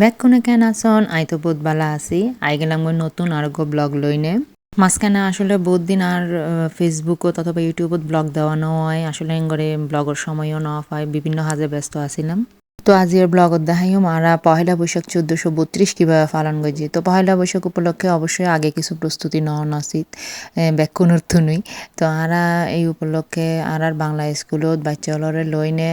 ব্যাকখনে কেন আসন আই তো বহুত বালা আছি। আই গেলাম মই নতুন আরোগ্য ব্লগ লইনে মাঝখানে আসলে বহুত দিন আর ফেসবুকত অথবা ইউটিউবত ব্লগ দেওয়ানো হয় আসলে ব্লগের সময়ও নেওয়া হয়। বিভিন্ন হাজে ব্যস্ত আছিলাম। তো আজির ব্লগত দেখাইও মারা পহেলা বৈশাখ চোদ্দশো বত্রিশ কীভাবে পালন করছি তো পহেলা বৈশাখ উপলক্ষে অবশ্যই আগে কিছু প্রস্তুতি নেওয়া উচিত অর্থ নই তো আরা এই উপলক্ষে আর আর বাংলা স্কুলত বাচ্চালরে লইনে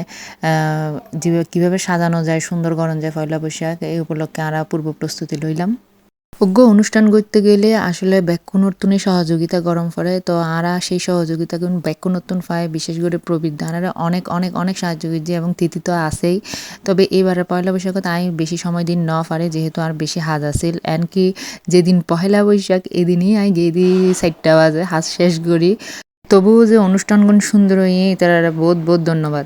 কীভাবে সাজানো যায় সুন্দর গরম যায় পহেলা বৈশাখ, এই উপলক্ষে আরা পূর্ব প্রস্তুতি লইলাম অজ্ঞ অনুষ্ঠান করতে গেলে আসলে ব্যাকুণর্তুনে সহযোগিতা গরম পড়ে। তো আরা সেই সহযোগিতা কিন্তু ব্যাকুণর্তুন পায়, বিশেষ করে প্রবৃদ্ধ আনারা অনেক অনেক অনেক সাহায্য করছে এবং তিথি তো আছেই। তবে এবারে পয়লা বৈশাখত আমি বেশি সময় দিন ন পারে, যেহেতু আর বেশি হাজ আছিল এনকি যেদিন পহেলা বৈশাখ, এদিনই আই গেদি চারটা বাজে হাজ শেষ করি। তবুও যে অনুষ্ঠানগুলো সুন্দর হয়ে তারা বহুত বহুত ধন্যবাদ।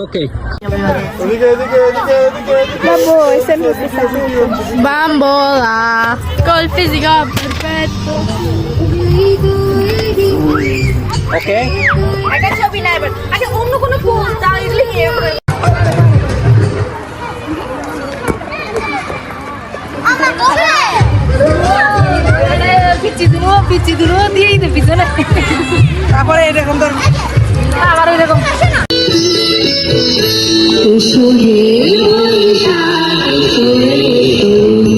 ওকে Bambola col fisico perfetto ওকে আগে ছবি নাই এবার আগে অন্য কোনো ফুল দাও এগুলি নিয়ে তারপরে এরকম ধর আবার এরকম তোমায় বলতে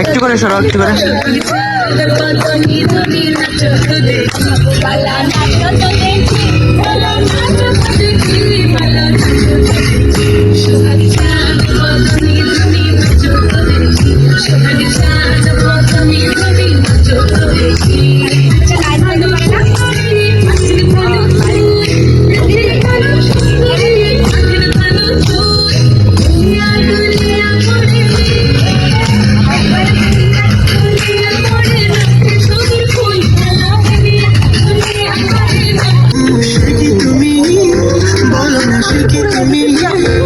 একটু করে সরো একটু করে। কি সে কি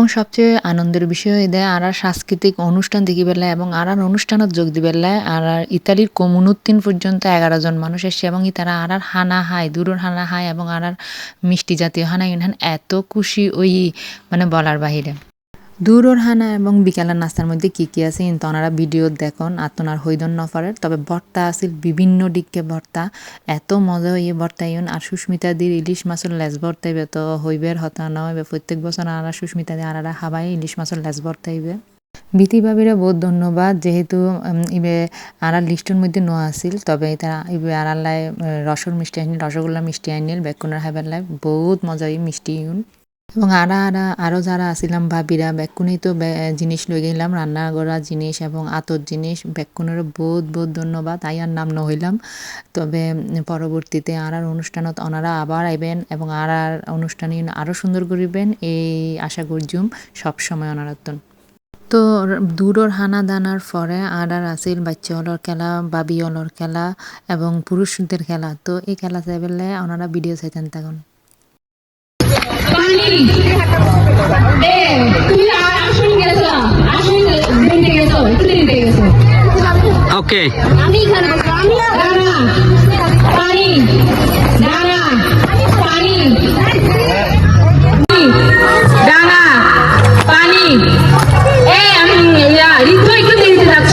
এবং সবচেয়ে আনন্দের বিষয় দেয় আর আর সাংস্কৃতিক অনুষ্ঠান দেখি বেলায় এবং আর আর অনুষ্ঠানত যোগ দি বেলায়। আর আর ইতালির কমুনুত্তিন পর্যন্ত এগারো জন মানুষ এসছে এবং তারা আর আর হানা হায়, দূরের হানা হায় এবং আর আর মিষ্টি জাতীয় হানা ইনহান এত খুশি ওই মানে বলার বাহিরে। দূরর হানা এবং বিকালের নাস্তার মধ্যে কি কি আছে কিন্তু ওনারা ভিডিও দেখুন আতনার হইদন নফারের তবে ভর্তা আছিল বিভিন্ন দিককে ভর্তা। এত মজা হইয়ে ভর্তা ইউন, আর সুস্মিতা দির ইলিশ মাছের লেজ ভর্তা হইবে তো হইবের হতা নয় প্রত্যেক বছর আর সুস্মিতা দিয়ে আরারা হাবাই ইলিশ মাছের লেজ ভর্তা হইবে। বিতি ভাবিরা বহুত ধন্যবাদ, যেহেতু ইবে আড়ার লিস্টের মধ্যে নোয়া আছিল, তবে এটা ইবে আড়াল্লায় রসর মিষ্টি আনিল রসগোল্লা মিষ্টি আনিল বেকুনের লাই, বহুত মজা মিষ্টি ইউন। এবং আরা আরা আরও যারা আসিলাম ভাবিরা বেকুনেই তো জিনিস লই গেলাম রান্না করা জিনিস এবং আতর জিনিস বেকুনের বহুত বহুত ধন্যবাদ আইয়ার নাম নহইলাম তবে পরবর্তীতে আর আর অনুষ্ঠানত ওনারা আবার আইবেন এবং আর আর অনুষ্ঠানে আরও সুন্দর করিবেন, এই আশা করজুম সবসময় ওনারাতন তো দূরর হানা দানার পরে আর আর আছিল বাচ্চা হলর খেলা বাবি হলর খেলা এবং পুরুষদের খেলা। তো, এই খেলা চাইবেলে ওনারা ভিডিও চাইতেন তখন। Okay. আমি এখানে আমি দাঁড়া, পানি দাঁড়া পানি দাঁড়া পানি এই আমি ঋতু একটু দেরিতে যাচ্ছ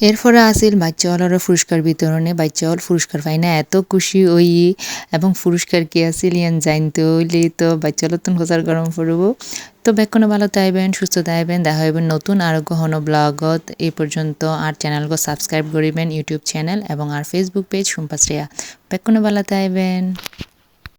এরপরে আসিল বাচ্চা হলের পুরস্কার বিতরণে। বাচ্চা হল পুরস্কার পাই না, এত খুশি ওই এবং পুরস্কার কি আসিল ইয়ান জানতে হইলে তো বাচ্চা হল তুন খোঁজার গরম পড়ব। তো বেক্ষণে ভালো তাইবেন সুস্থ তাইবেন দেখা হইবেন নতুন আরও গহন ব্লগত। এই পর্যন্ত আর চ্যানেলকে সাবস্ক্রাইব করিবেন, ইউটিউব চ্যানেল এবং আর ফেসবুক পেজ সুম্পাশ্রিয়া বেক্ষণে ভালো তাইবেন